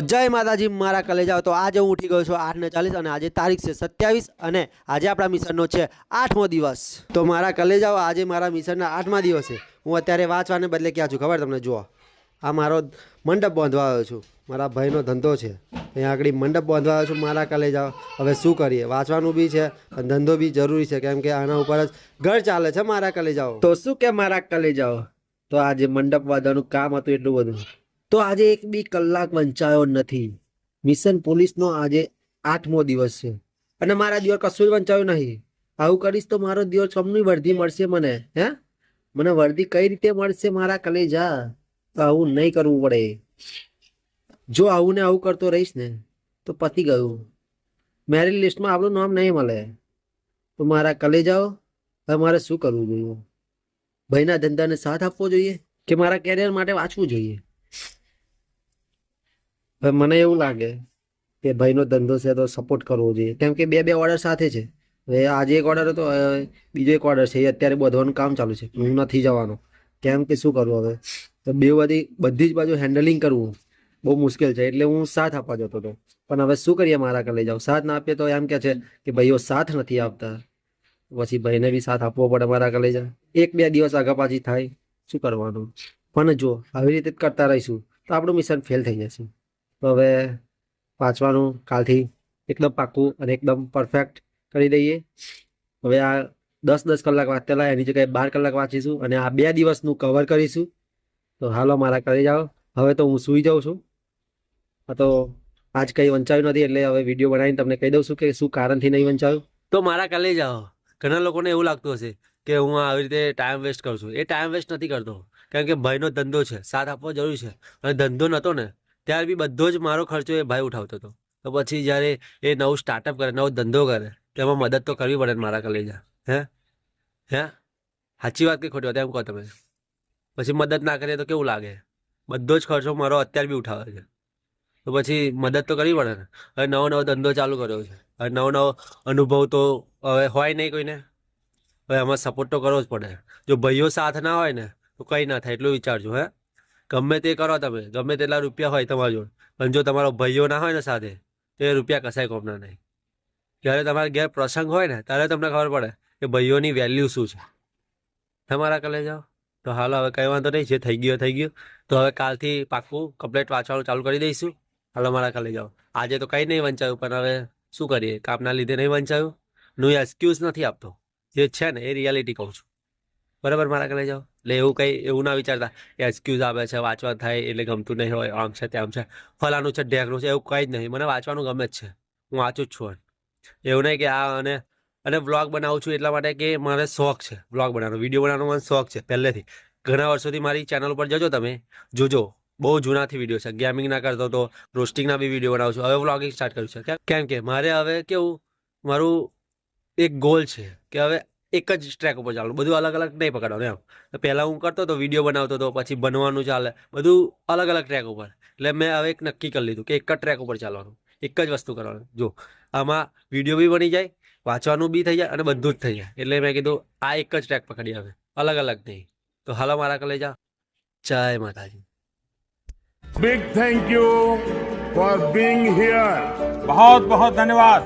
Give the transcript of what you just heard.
જય માતાજી, મારા કલેજાઓ. તો આજે હું ઉઠી ગયો છું આઠ ને ચાલીસ અને આજે તારીખ છે સત્યાવીસ અને આજે આપણા મિશનનો છે આઠમો દિવસ. તો મારા કલેજાઓ, આજે મારા મિશનના આઠમા દિવસે હું અત્યારે વાંચવાને બદલે ક્યાં છું? ખબર તમને? જુઓ. આ મારો મંડપ બાંધવા આવ્યો છું. મારા ભાઈનો ધંધો છે. અહીંયા આગળ મંડપ બાંધવા આવ્યો છું મારા કલેજાઓ. હવે શું કરીએ? વાંચવાનું બી છે અને ધંધો બી જરૂરી છે. કેમ કે આના ઉપર જ ઘર ચાલે છે મારા કલેજાઓ. તો શું કે મારા કલેજાઓ? તો આજે મંડપ બાંધવાનું કામ હતું એટલું બધું. તો આજે એક બી કલાક વંચાયો નથી. મિશન પોલીસનો આજે આઠમો દિવસ છે. અને મારા દિવસ કશું જ વંચાયું નહીં. આવું કરીશ તો મારો દિવસ કમની વર્ધી મળશે મને, હે? મને વર્ધી કઈ રીતે મળશે મારા કલેજા? તો આવું નહીં કરવું પડે. જો આવું ને આવું કરતો રહીશ ને, તો પતી ગયું. મેરિટ લિસ્ટમાં આપણું નામ નહીં મળે. તો મારા કલેજાઓ, હવે મારે શું કરવું જોઈએ? ભાઈના ધંધાને સાથ આપવો જોઈએ કે મારા કેરિયર માટે વાંચવું જોઈએ? હવે મને એવું લાગે કે ભાઈનો ધંધો છે તો સપોર્ટ કરવો જોઈએ. કેમ કે બે બે ઓર્ડર સાથે છે. હવે આજે એક ઓર્ડર હતો બીજો એક ઓર્ડર છે. એ અત્યારે બધવાનું કામ ચાલુ છે. હું નથી જવાનો. કેમ કે શું કરવું હવે? તો બે બધી બધી જ બાજુ હેન્ડલિંગ કરવું બહુ મુશ્કેલ છે. એટલે હું સાથ આપવા જતો હતો. પણ હવે શું કરીએ? મારા લઈ જાવ સાથ ના આપીએ તો એમ કે છે કે ભાઈઓ સાથ નથી આપતા. પછી ભાઈને બી સાથ આપવો પડે મારા કલે જાય એક બે દિવસ આગા પાછી થાય. શું કરવાનું? પણ જો, આવી રીતે જ કરતા રહીશું તો આપણું મિશન ફેલ થઈ જશે. તો હવે વાંચવાનું કાલથી એકદમ પાક્કું અને એકદમ પરફેક્ટ કરી દઈએ. હવે આ દસ દસ કલાક વાંચતેલા એની જગ્યાએ બાર કલાક વાંચીશું અને આ બે દિવસનું કવર કરીશું. તો હાલો, મારા કરી જાઓ. હવે તો હું સૂઈ જાઉં છું. તો આજ કંઈ વંચાયું નથી, એટલે હવે વીડિયો બનાવીને તમને કહી દઉં છું કે શું કારણથી નહીં વંચાયું. તો મારા કાલે જાઓ. ઘણા લોકોને એવું લાગતું હશે કે હું આવી રીતે ટાઈમ વેસ્ટ કરું છું. એ ટાઈમ વેસ્ટ નથી કરતો. કારણ કે ભાઈનો ધંધો છે. સાથ આપવો જરૂરી છે. અને ધંધો નહોતો ને ત્યારે બી બધો જ મારો ખર્ચો એ ભાઈ ઉઠાવતો હતો. તો પછી જ્યારે એ નવું સ્ટાર્ટઅપ કરે, નવો ધંધો કરે તેમાં મદદ તો કરવી પડે મારા કલેજા. હે? હે? સાચી વાત કે ખોટી વાત? એમ કહો તમે. પછી મદદ ના કરીએ તો કેવું લાગે? બધો જ ખર્ચો મારો અત્યારે બી ઉઠાવે છે. તો પછી મદદ તો કરવી પડે ને. હવે નવો નવો ધંધો ચાલુ કર્યો છે. હવે નવો નવો અનુભવ તો હવે હોય નહીં કોઈને. હવે આમાં સપોર્ટ તો કરવો જ પડે. જો ભાઈઓ સાથ ના હોય ને, તો કંઈ ના થાય, એટલું વિચારજો, હે? ગમે તે કરો તમે, ગમે તેટલા રૂપિયા હોય તમારા જોડે. પણ જો તમારો ભાઈઓ ના હોય ને સાથે, તો એ રૂપિયા કસાય કોમના નહીં. જ્યારે તમારા ઘેર પ્રસંગ હોય ને, ત્યારે તમને ખબર પડે કે ભાઈઓની વેલ્યુ શું છે. તમારા કલે જાઓ. તો હાલ, હવે કંઈ વાંધો નહીં, જે થઈ ગયો થઈ ગયો. તો હવે કાલથી પાક્કું કમ્પ્લેટ વાંચવાનું ચાલુ કરી દઈશું. હાલો, મારા કલે જાઓ. આજે તો કંઈ નહીં વંચાયું, પણ હવે શું કરીએ? કામના લીધે નહીં વંચાયું. હું એક્સક્યુઝ નથી આપતો. જે છે ને, એ રિયાલિટી કહું છું. બરાબર, મારા કલે જાઓ? એટલે એવું કંઈ, એવું ના વિચારતા એક્સક્યુઝ આપે છે, વાંચવા થાય એટલે ગમતું નહીં હોય, આમ છે, તેમ છે. ફલાનું છે ઢેકનું છે, એવું કંઈ જ નહીં. મને વાંચવાનું ગમે જ છે. હું વાંચું જ છું એવું નહીં કે આ અને અને વ્લોગ બનાવું છું એટલા માટે કે મારે શોખ છે વ્લોગ બનાવવાનો. વીડિયો બનાવવાનો મને શોખ છે પહેલેથી. ઘણા વર્ષોથી મારી ચેનલ ઉપર જજો તમે. જોજો. બહુ જૂનાથી વીડિયો છે. ગેમિંગના કરતો હતો રોસ્ટિંગના બી વીડિયો બનાવું છું. હવે વ્લોગિંગ સ્ટાર્ટ કર્યું છે. કેમ કે મારે હવે કેવું, મારું એક ગોલ છે કે હવે એક જ ટ્રેક ઉપર ચાલવું બધું અલગ અલગ નહીં પકડવાનું એમ તો પહેલાં હું કરતો હતો વિડીયો બનાવતો હતો પછી બનવાનું ચાલે બધું અલગ અલગ ટ્રેક ઉપર એટલે મેં હવે એક નક્કી કરી લીધું કે એક જ ટ્રેક ઉપર ચાલવાનું એક જ વસ્તુ કરવાનું જો આમાં વિડીયો બી બની જાય વાંચવાનું બી થઈ જાય અને બધું જ થઈ જાય એટલે મેં કીધું આ એક જ ટ્રેક પકડી હવે અલગ અલગ નહીં તો હાલો મારા કલેજા જય માતાજી Big thank you for being here. बहुत बहुत धन्यवाद